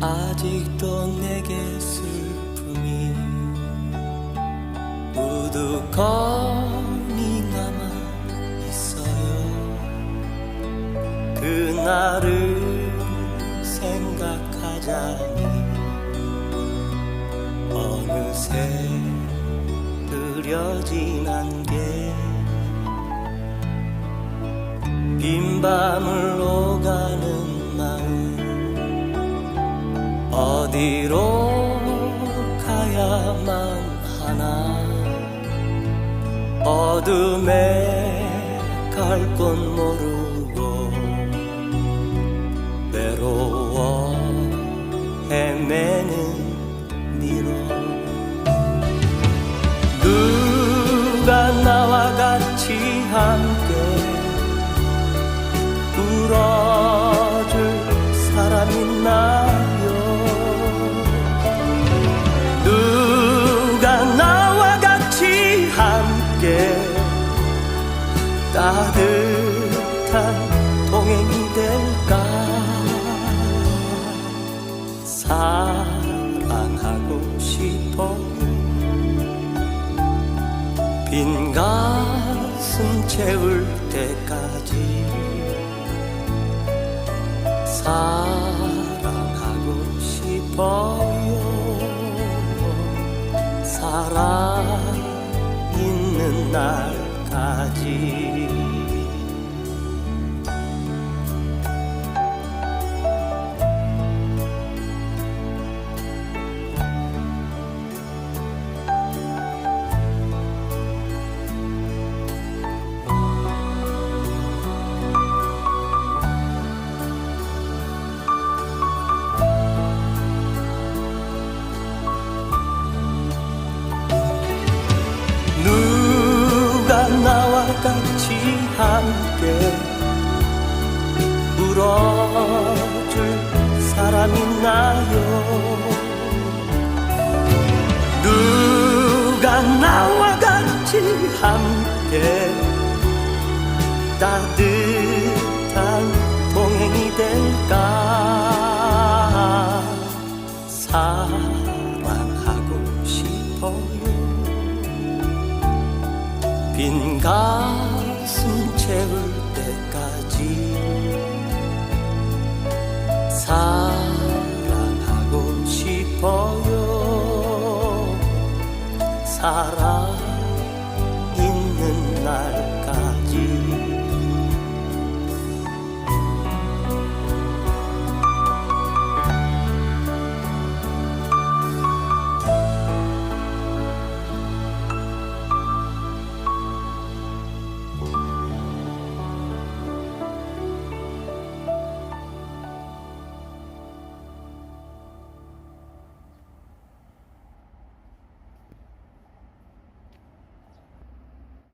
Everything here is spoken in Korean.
아직도 내게 슬픔이 우두커니 남아 있어요. 그날을 생각하자니 어느새 흐려진 안개 빈 밤을 어디로 가야만 하나? 어둠에 갈곳 모르고 외로워 헤매는 미로 빈 가슴 채울 때까지 사랑하고 싶어요. 살아 있는 날까지 나와 같이 함께 울어줄 사람 있나요? 누가 나와 같이 함께 따뜻한 동행이 될까? 사랑하고 싶어요. 빈 가슴 채울 때까지 사랑하고 싶어요. 사랑